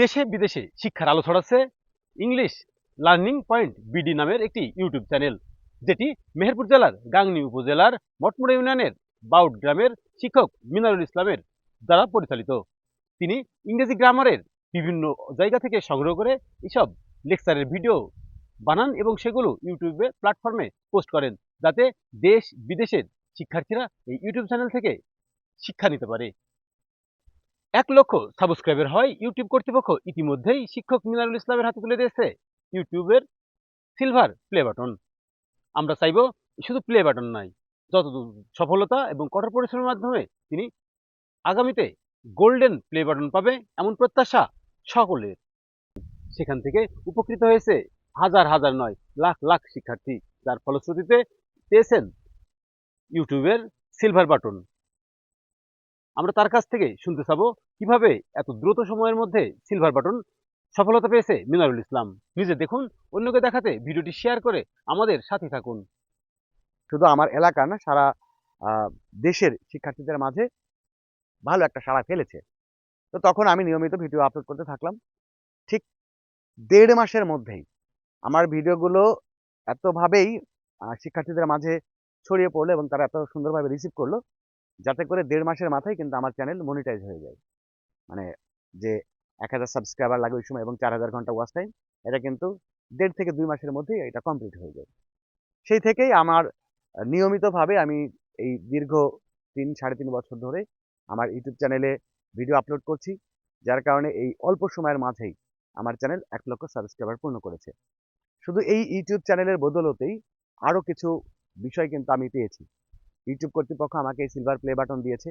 দেশে বিদেশে শিক্ষার আলো ছড়াচ্ছে। ইংলিশ লার্নিং পয়েন্ট বিডি নামের একটি ইউটিউব চ্যানেল যেটি মেহেরপুর জেলার গাংনী উপজেলার মটমুড়া ইউনিয়নের বাউট গ্রামের শিক্ষক মিনারুল ইসলামের দ্বারা পরিচালিত। তিনি ইংরেজি গ্রামারের বিভিন্ন জায়গা থেকে সংগ্রহ করে এসব লেকচারের ভিডিও বানান এবং সেগুলো ইউটিউবে প্ল্যাটফর্মে পোস্ট করেন, যাতে দেশ বিদেশের শিক্ষার্থীরা এই ইউটিউব চ্যানেল থেকে শিক্ষা নিতে পারে। এক লক্ষ সাবস্ক্রাইবার হয় ইউটিউব কর্তৃপক্ষ। ইতিমধ্যেই শিক্ষক মিনারুল ইসলামের হাতে তুলে দিয়েছে ইউটিউবের সিলভার প্লে বাটন আমরা চাইব শুধু প্লে বাটন নয় যতদূর সফলতা এবং কঠোর পরিশ্রমের মাধ্যমে তিনি আগামীতে গোল্ডেন প্লে বাটন পাবে এমন প্রত্যাশা সকলের। সেখান থেকে উপকৃত হয়েছে হাজার হাজার নয়, লাখ লাখ শিক্ষার্থী, যার ফলশ্রুতিতে পেয়েছেন ইউটিউবের সিলভার বাটন আমরা তার কাছ থেকে শুনতে চাবো কীভাবে এত দ্রুত সময়ের মধ্যে সিলভার বাটন সফলতা পেয়েছে মিনারুল ইসলাম। নিজে দেখুন, অন্যকে দেখাতে ভিডিওটি শেয়ার করে আমাদের সাথে থাকুন। শুধু আমার এলাকা না, সারা দেশের শিক্ষার্থীদের মাঝে ভালো একটা সাড়া ফেলেছে। তো তখন আমি নিয়মিত ভিডিও আপলোড করতে থাকলাম। ঠিক দেড় মাসের মধ্যেই আমার ভিডিওগুলো এতভাবেই শিক্ষার্থীদের মাঝে ছড়িয়ে পড়ল এবং তারা এত সুন্দরভাবে রিসিভ করল যাতে করে দেড় মাসের মাথায় কিন্তু আমার চ্যানেল মনিটাইজ হয়ে যায়। মানে যে এক হাজার সাবস্ক্রাইবার লাগে ওই সময় এবং চার হাজার ঘণ্টা ওয়াচ টাইম এটা কিন্তু দেড় থেকে দুই মাসের মধ্যেই এটা কমপ্লিট হয়ে যায়। সেই থেকেই আমার নিয়মিতভাবে আমি এই দীর্ঘ তিন, সাড়ে তিন বছর ধরে আমার ইউটিউব চ্যানেলে ভিডিও আপলোড করছি, যার কারণে এই অল্প সময়ের মাঝেই আমার চ্যানেল এক লক্ষ সাবস্ক্রাইবার পূর্ণ করেছে। শুধু এই ইউটিউব চ্যানেলের বদলতেই আরও কিছু বিষয় কিন্তু আমি পেয়েছি। ইউটিউব কর্তৃপক্ষ আমাকে এই সিলভার প্লে বাটন দিয়েছে।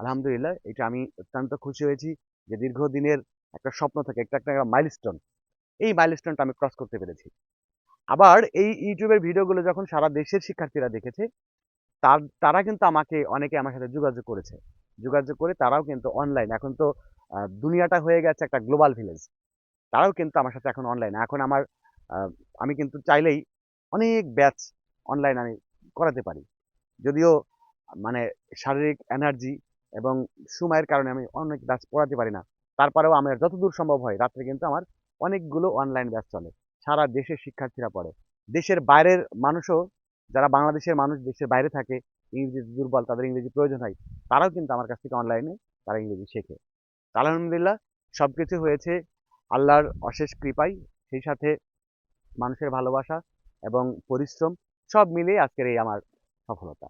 আলহামদুলিল্লাহ, এটা আমি অত্যন্ত খুশি হয়েছি যে দীর্ঘদিনের একটা স্বপ্ন থাকে, একটা একটা মাইলস্টোন এই মাইলস্টোনটা আমি ক্রস করতে পেরেছি। আবার এই ইউটিউবের ভিডিওগুলো যখন সারা দেশের শিক্ষার্থীরা দেখেছে, তার, তারা কিন্তু আমাকে, অনেকে আমার সাথে যোগাযোগ করেছে। যোগাযোগ করে তারাও কিন্তু অনলাইন এখন তো দুনিয়াটা হয়ে গেছে একটা গ্লোবাল ভিলেজ তারাও কিন্তু আমার সাথে এখন অনলাইন এখন আমার আমি কিন্তু চাইলেই অনেক ব্যাচ অনলাইন আমি করাতে পারি। যদিও মানে শারীরিক এনার্জি এবং সময়ের কারণে আমি অনেক ব্যাচ পড়াতে পারি না, তারপরেও আমার যতদূর সম্ভব হয়, রাত্রে কিন্তু আমার অনেকগুলো অনলাইন ব্যাচ চলে। সারা দেশের শিক্ষার্থীরা পড়ে। দেশের বাইরের মানুষও, যারা বাংলাদেশের মানুষ, দেশের বাইরে থাকে, ইংরেজি দুর্বল, তাদের ইংরেজি প্রয়োজন হয়, তারাও কিন্তু আমার কাছ থেকে অনলাইনে তারা ইংরেজি শেখে। আলহামদুলিল্লাহ সব কিছু হয়েছে আল্লাহর অশেষ কৃপাই সেই সাথে মানুষের ভালোবাসা এবং পরিশ্রম, সব মিলিয়ে আজকের এই আমার সফলতা।